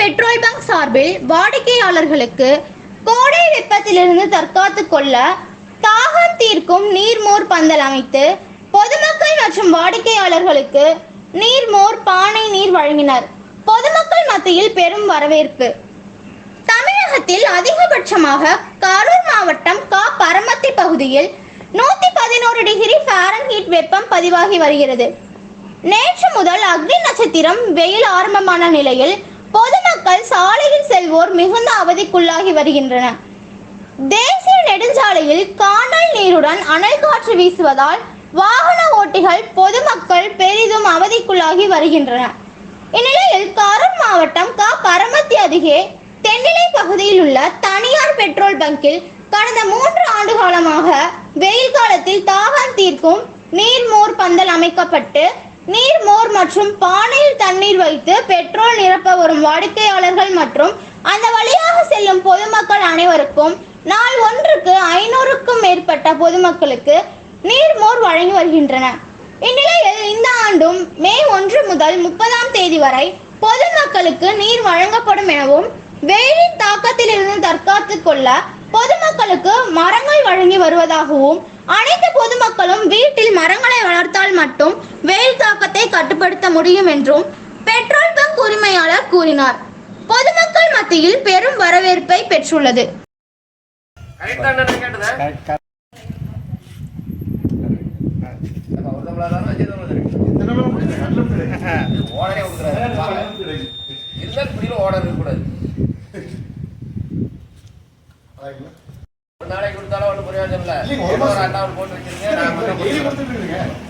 Petrol bunk சார்பில் வாடிக்கையாளர்களுக்கு கோடை வெப்பத்திலிருந்து தற்காத்து கொள்ள தாகம் தீர்க்கும் நீர்மோர் பந்தல் அமைத்து பொதுமக்கள் மற்றும் வாடிக்கையாளர்களுக்கு நீர்மோர் பானை நீர் வழங்கினர். பொதுமக்கள் மத்தியில் பெரும் வரவேற்பு. தமிழகத்தில் அதிகபட்சமாக கரூர் மாவட்டம் கா. பரமத்தி பகுதியில் நூத்தி பதினோரு டிகிரி ஃபாரன்ஹீட் வெப்பம் பதிவாகி வருகிறது. நேற்று முதல் அக்னி நட்சத்திரம் வெயில் ஆரம்பமான நிலையில் பொதுமக்கள் சாலையில் செல்வோர் மிகுந்த அவதிக்குள்ளாகி வருகின்றனர். தேசிய நெடுஞ்சாலையில் காணல் நீருடன் அனல் காற்று வீசுவதால் வாகன ஓட்டிகள் பொதுமக்கள் பெரிதும் அவதிக்குள்ளாகி வருகின்றனர். இந்நிலையில் கரூர் மாவட்டம் க. பரமத்தி அருகே தென்னிலை பகுதியில் உள்ள தனியார் பெட்ரோல் பங்கில் கடந்த மூன்று ஆண்டு காலமாக வெயில் காலத்தில் தாகம் தீர்க்கும் நீர்மோர் பந்தல் அமைக்கப்பட்டு நீர் மோர் மற்றும் பானையில் தண்ணீர் வைத்து பெட்ரோல் நிரப்ப வரும் வாடிக்கையாளர்கள் மற்றும் அந்த வழியாக செல்லும் பொதுமக்கள் அனைவருக்கும் நாள் ஒன்றுக்கு ஐநூறுக்கும் மேற்பட்ட பொதுமக்களுக்கு நீர் மோர் வழங்கி வருகின்றன. இந்நிலையில் இந்த ஆண்டும் மே ஒன்று முதல் முப்பதாம் தேதி வரை பொதுமக்களுக்கு நீர் வழங்கப்படும் எனவும் வெயிலின் தாக்கத்தில் இருந்து தற்காத்துக் கொள்ள பொதுமக்களுக்கு மரங்கள் வழங்கி வருவதாகவும் அனைத்து பொதுமக்களும் வீட்டில் மரங்களை வளர்த்தால் மட்டும் வெயில் தாக்கத்தை கட்டுப்படுத்த முடியும் என்றும் பெட்ரோல் பங்க் உரிமையாளர் கூறினார். பொதுமக்கள் மத்தியில் பெரும் வரவேற்பை பெற்றுள்ளது. இப்படியில ஓட இருக்கக்கூடாது நாளைக்கு கொடுத்தாலும் ஒன்றும் பிரயோஜனம் இல்லை. போட்டு வச்சிருங்க